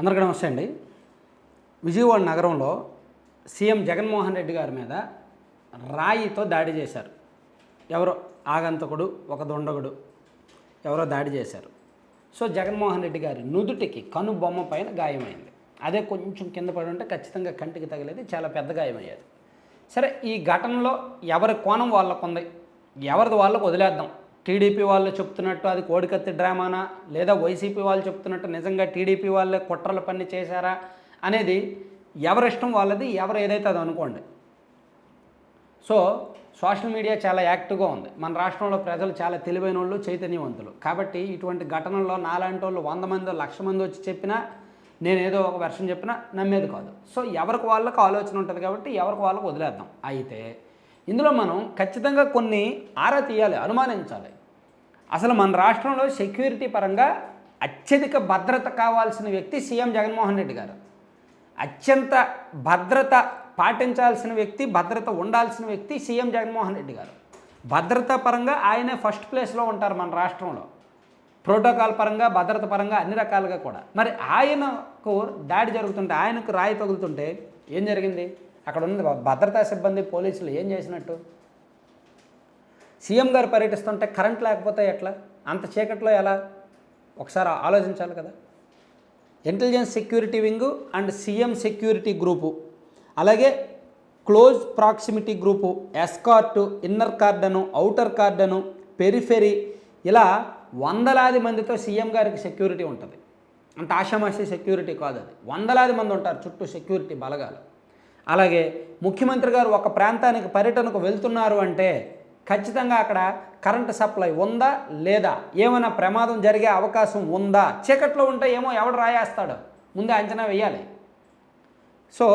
అందరికీ నమస్తే అండి. విజయవాడ నగరంలో సీఎం జగన్మోహన్ రెడ్డి గారి మీద రాయితో దాడి చేశారు. ఎవరో ఆగంతకుడు ఒక దొండగుడు ఎవరో దాడి చేశారు. సో జగన్మోహన్ రెడ్డి గారి నుదుటికి కను బొమ్మ పైన గాయమైంది. అదే కొంచెం కింద పడి ఉంటే ఖచ్చితంగా కంటికి తగిలేది చాలా పెద్ద గాయమయ్యేది. సరే ఈ ఘటనలో ఎవరి కోణం వాళ్ళకు ఉంది ఎవరిది వాళ్ళకు వదిలేద్దాం. టీడీపీ వాళ్ళు చెప్తున్నట్టు అది కోడికత్తి డ్రామానా? లేదా వైసీపీ వాళ్ళు చెప్తున్నట్టు నిజంగా టీడీపీ వాళ్ళే కుట్రల పని చేశారా? అనేది ఎవరిష్టం వాళ్ళది ఎవరు ఏదైతే అది అనుకోండి. సో సోషల్ మీడియా చాలా యాక్టివ్గా ఉంది. మన రాష్ట్రంలో ప్రజలు చాలా తెలివైన వాళ్ళు చైతన్యవంతులు. కాబట్టి ఇటువంటి ఘటనల్లో నాలాంటి వాళ్ళు వంద మంది లక్ష మంది వచ్చి చెప్పినా నేనేదో ఒక వెర్షన్ చెప్పినా నమ్మేది కాదు. సో ఎవరికి వాళ్ళకి ఆలోచన ఉంటుంది కాబట్టి ఎవరికి వాళ్ళకి వదిలేద్దాం. అయితే ఇందులో మనం ఖచ్చితంగా కొన్ని ఆరా తీయాలి అనుమానించాలి. అసలు మన రాష్ట్రంలో సెక్యూరిటీ పరంగా అత్యధిక భద్రత కావాల్సిన వ్యక్తి సీఎం జగన్మోహన్ రెడ్డి గారు. అత్యంత భద్రత పాటించాల్సిన వ్యక్తి భద్రత ఉండాల్సిన వ్యక్తి సీఎం జగన్మోహన్ రెడ్డి గారు. భద్రతా పరంగా ఆయనే ఫస్ట్ ప్లేస్లో ఉంటారు మన రాష్ట్రంలో. ప్రోటోకాల్ పరంగా భద్రత పరంగా అన్ని రకాలుగా కూడా. మరి ఆయనకు దాడి జరుగుతుంటే ఆయనకు రాయి తగులుతుంటే ఏం జరిగింది? అక్కడ ఉన్న భద్రతా సిబ్బంది పోలీసులు ఏం చేసినట్టు? సీఎం గారు పర్యటిస్తుంటే కరెంట్ లేకపోతే ఎట్లా? అంత చీకట్లో ఎలా? ఒకసారి ఆలోచించాలి కదా. Intelligence security wing and CM security group అలాగే close proximity group escort inner cordon outer cordon periphery ఇలా వందలాది మందితో సీఎం గారికి సెక్యూరిటీ ఉంటుంది. అంటే ఆషామాషి సెక్యూరిటీ కాదు అది. వందలాది మంది ఉంటారు చుట్టూ సెక్యూరిటీ బలగాలు. అలాగే ముఖ్యమంత్రి గారు ఒక ప్రాంతానికి పర్యటనకు వెళ్తున్నారు అంటే ఖచ్చితంగా అక్కడ కరెంటు సప్లై ఉందా లేదా? ఏమైనా ప్రమాదం జరిగే అవకాశం ఉందా? చీకట్లో ఉంటే ఏమో ఎవడు రాయేస్తాడు? ముందే అంచనా వేయాలి. సో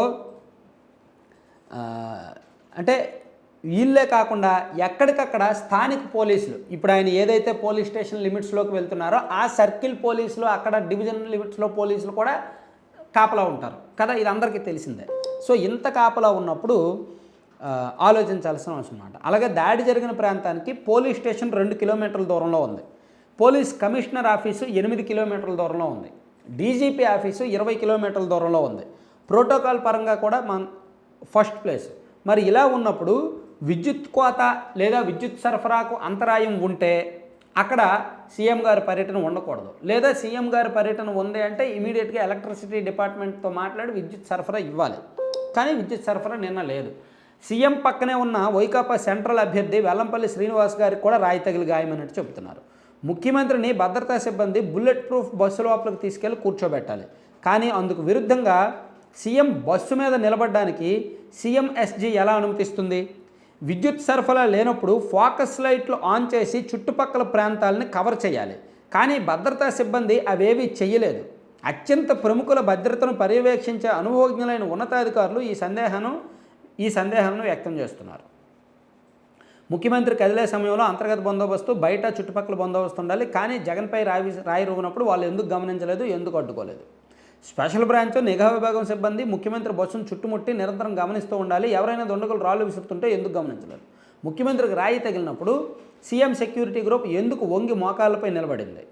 అంటే వీళ్ళే కాకుండా ఎక్కడికక్కడ స్థానిక పోలీసులు ఇప్పుడు ఆయన ఏదైతే పోలీస్ స్టేషన్ లిమిట్స్లోకి వెళ్తున్నారో ఆ సర్కిల్ పోలీసులు అక్కడ డివిజన్ లిమిట్స్లో పోలీసులు కూడా కాపలా ఉంటారు. కదా ఇది అందరికీ తెలిసిందే. సో ఇంత కాపలా ఉన్నప్పుడు ఆలోచించాల్సిన అవసరం అనమాట అలాగే దాడి జరిగిన ప్రాంతానికి పోలీస్ స్టేషన్ రెండు కిలోమీటర్ల దూరంలో ఉంది. పోలీస్ కమిషనర్ ఆఫీసు ఎనిమిది కిలోమీటర్ల దూరంలో ఉంది. డీజీపీ ఆఫీసు ఇరవై కిలోమీటర్ల దూరంలో ఉంది. ప్రోటోకాల్ పరంగా కూడా మన ఫస్ట్ ప్లేస్. మరి ఇలా ఉన్నప్పుడు విద్యుత్ కోత లేదా విద్యుత్ సరఫరాకు అంతరాయం ఉంటే అక్కడ సీఎం గారి పర్యటన ఉండకూడదు. లేదా సీఎం గారి పర్యటన ఉంది అంటే ఇమీడియట్గా ఎలక్ట్రిసిటీ డిపార్ట్మెంట్తో మాట్లాడి విద్యుత్ సరఫరా ఇవ్వాలి. కానీ విద్యుత్ సరఫరా నిన్న లేదు. సీఎం పక్కనే ఉన్న వైకాపా సెంట్రల్ అభ్యర్థి వెల్లంపల్లి శ్రీనివాస్ గారికి కూడా రాయి తగిలి గాయమన్నట్టు చెబుతున్నారు. ముఖ్యమంత్రిని భద్రతా సిబ్బంది బుల్లెట్ ప్రూఫ్ బస్సు లోపలికి తీసుకెళ్ళి కూర్చోబెట్టాలి. కానీ అందుకు విరుద్ధంగా సీఎం బస్సు మీద నిలబడడానికి సీఎం ఎస్జీ ఎలా అనుమతిస్తుంది? విద్యుత్ సరఫరా లేనప్పుడు ఫోకస్ లైట్లు ఆన్ చేసి చుట్టుపక్కల ప్రాంతాలను కవర్ చేయాలి. కానీ భద్రతా సిబ్బంది అవేవీ చేయలేదు అత్యంత ప్రముఖుల భద్రతను పర్యవేక్షించే అనుభవజ్ఞులైన ఉన్నతాధికారులు ఈ సందేహాన్ని ఈ సందేహాలను వ్యక్తం చేస్తున్నారు. ముఖ్యమంత్రి కదిలే సమయంలో అంతర్గత బందోబస్తు బయట చుట్టుపక్కల బందోబస్తు ఉండాలి. కానీ జగన్పై రాయి రాయి రుగినప్పుడు వాళ్ళు ఎందుకు గమనించలేదు ఎందుకు అడ్డుకోలేదు? స్పెషల్ బ్రాంచ్ నిఘా విభాగం సిబ్బంది ముఖ్యమంత్రి బస్సును చుట్టుముట్టి నిరంతరం గమనిస్తూ ఉండాలి. ఎవరైనా దొండకులు రాళ్ళు విసురుతుంటే ఎందుకు గమనించలేదు? ముఖ్యమంత్రికి రాయి తగిలినప్పుడు సీఎం సెక్యూరిటీ గ్రూప్ ఎందుకు వంగి మోకాళ్ళపై నిలబడింది?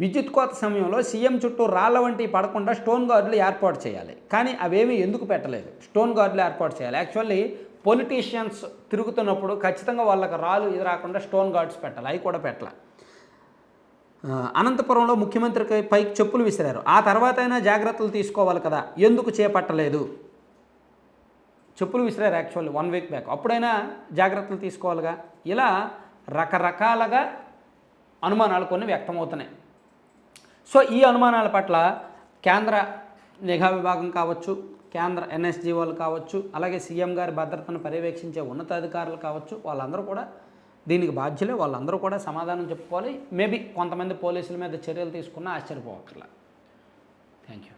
విద్యుత్ కోత సమయంలో సీఎం చుట్టూ రాళ్ళ వంటి పడకుండా స్టోన్ గార్డులు ఏర్పాటు చేయాలి. కానీ అవేమీ ఎందుకు పెట్టలేదు? స్టోన్ గార్డులు ఏర్పాటు చేయాలి. యాక్చువల్లీ పొలిటీషియన్స్ తిరుగుతున్నప్పుడు ఖచ్చితంగా వాళ్ళకి రాళ్ళు ఇది రాకుండా స్టోన్ గార్డ్స్ పెట్టాలి. అవి కూడా పెట్టాలి. అనంతపురంలో ముఖ్యమంత్రికి పైకి చెప్పులు విసిరారు. ఆ తర్వాత అయినా జాగ్రత్తలు తీసుకోవాలి కదా. ఎందుకు చేపట్టలేదు? చెప్పులు విసిరారు యాక్చువల్లీ వన్ వీక్ బ్యాక్ అప్పుడైనా జాగ్రత్తలు తీసుకోవాలిగా? ఇలా రకరకాలుగా అనుమానాలు కొన్ని వ్యక్తమవుతున్నాయి. సో ఈ అనుమానాల పట్ల కేంద్ర నిఘా విభాగం కావచ్చు కేంద్ర ఎన్ఎస్జీ వాళ్ళు కావచ్చు అలాగే సీఎం గారి భద్రతను పర్యవేక్షించే ఉన్నతాధికారులు కావచ్చు వాళ్ళందరూ కూడా దీనికి బాధ్యులే వాళ్ళందరూ కూడా సమాధానం చెప్పుకోవాలి. మేబీ కొంతమంది పోలీసుల మీద చర్యలు తీసుకున్నా ఆశ్చర్యపోవట్లే. Thank you